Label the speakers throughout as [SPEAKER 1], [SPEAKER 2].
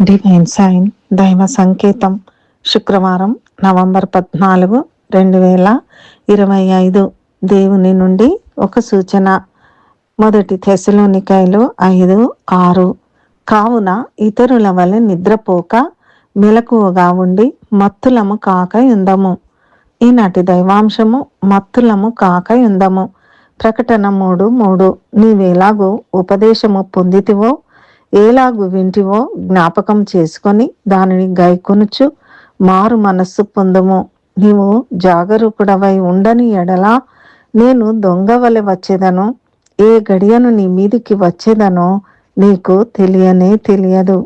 [SPEAKER 1] Divine sign దైవ సంకేతం శుక్రవారం నవంబర్ పద్నాలుగు రెండు వేల ఇరవై ఐదు. దేవుని నుండి ఒక సూచన. మొదటి తెశలోనికాయలు ఐదు ఆరు. కావున ఇతరుల వలె నిద్రపోక మెలకువగా ఉండి మత్తులము కాక ఉందము ఈనాటి దైవాంశము మత్తులము కాక ఉందము ప్రకటన మూడు మూడు. నీవేలాగో ఉపదేశము పొందితివో ఏలాగు వింటివో జ్ఞాపకం చేసుకొని దానిని గైకొనుచు మారు మనస్సు పొందము. నీవు జాగరూకుడవై ఉండని ఎడలా నేను దొంగవలె వచ్చేదను ఏ గడియను నీ మీదికి వచ్చేదనో నీకు తెలియనే తెలియదు.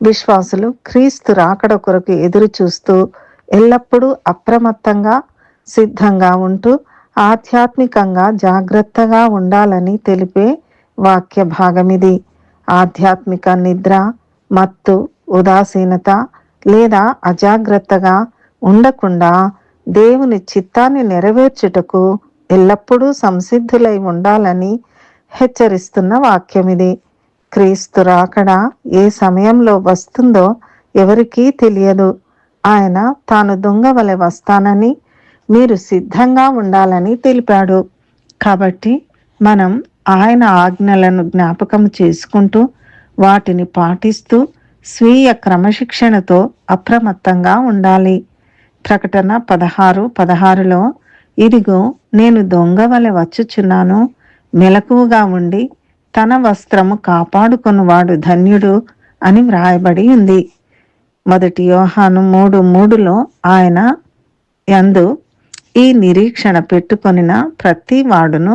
[SPEAKER 1] విశ్వాసులు క్రీస్తు రాకడ కొరకు ఎదురు చూస్తూ ఎల్లప్పుడూ అప్రమత్తంగా సిద్ధంగా ఉంటూ ఆధ్యాత్మికంగా జాగ్రత్తగా ఉండాలని తెలిపే వాక్య భాగమిది ఆధ్యాత్మిక నిద్ర మత్తు ఉదాసీనత లేదా అజాగ్రత్తగా ఉండకుండా దేవుని చిత్తాన్ని నెరవేర్చుటకు ఎల్లప్పుడూ సంసిద్ధులై ఉండాలని హెచ్చరిస్తున్న వాక్యమిది క్రీస్తు రాకడ ఏ సమయంలో వస్తుందో ఎవరికీ తెలియదు. ఆయన తాను దొంగ వలె వస్తానని మీరు సిద్ధంగా ఉండాలని తెలిపాడు. కాబట్టి మనం ఆయన ఆజ్ఞలను జ్ఞాపకం చేసుకుంటూ వాటిని పాటిస్తూ స్వీయ క్రమశిక్షణతో అప్రమత్తంగా ఉండాలి. ప్రకటన పదహారు పదహారులో ఇదిగో నేను దొంగ వలె వచ్చుచున్నాను. మెలకువగా ఉండి తన వస్త్రము కాపాడుకొనువాడు ధన్యుడు అని వ్రాయబడి ఉంది. మొదటి యోహాను మూడు మూడులో ఆయన యందు ఈ నిరీక్షణ పెట్టుకొనిన ప్రతి వాడును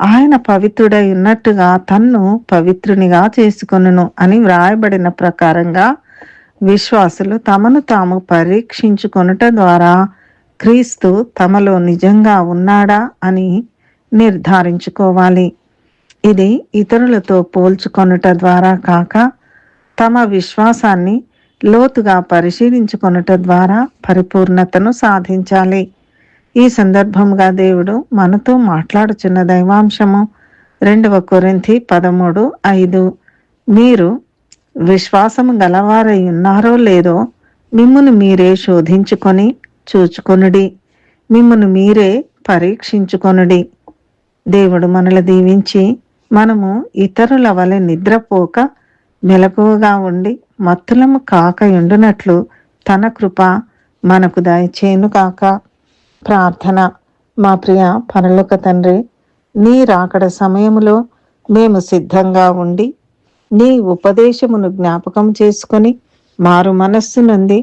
[SPEAKER 1] ఆయన పవిత్రుడై ఉన్నట్టుగా తన్ను పవిత్రునిగా చేసుకొనును అని వ్రాయబడిన ప్రకారంగా విశ్వాసులు తమను తాము పరీక్షించుకొనుట ద్వారా క్రీస్తు తమలో నిజంగా ఉన్నాడా అని నిర్ధారించుకోవాలి. ఇది ఇతరులతో పోల్చుకొనుట ద్వారా కాక తమ విశ్వాసాన్ని లోతుగా పరిశీలించుకొనుట ద్వారా పరిపూర్ణతను సాధించాలి. ఈ సందర్భంగా దేవుడు మనతో మాట్లాడుచున్న దైవాంశము రెండవ కొరింథి పదమూడు ఐదు. మీరు విశ్వాసము గలవారై ఉన్నారో లేదో మిమ్మును మీరే శోధించుకొని చూచుకొనుడి. మిమ్మును మీరే పరీక్షించుకొనుడి. దేవుడు మనల దీవించి మనము ఇతరుల వలె నిద్రపోక మెలకువగా ఉండి మత్తులము కాక ఉండునట్లు తన కృప మనకు దయచేను కాక. ప్రార్థన. మా ప్రియ పరలోక తండ్రి నీ రాకడ సమయములో మేము సిద్ధంగా ఉండి నీ ఉపదేశమును జ్ఞాపకం చేసుకొని మారు మనస్సు నుండి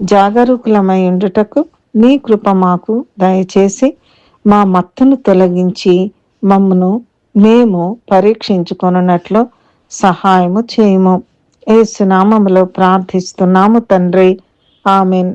[SPEAKER 1] జాగరూకులమై ఉండుటకు నీ కృప మాకు దయచేసి మా మత్తును తొలగించి మమ్మను మేము పరీక్షించుకొనున్నట్లు సహాయము చేయము. ఏసునామములో ప్రార్థిస్తున్నాము తండ్రి. ఆమెన్.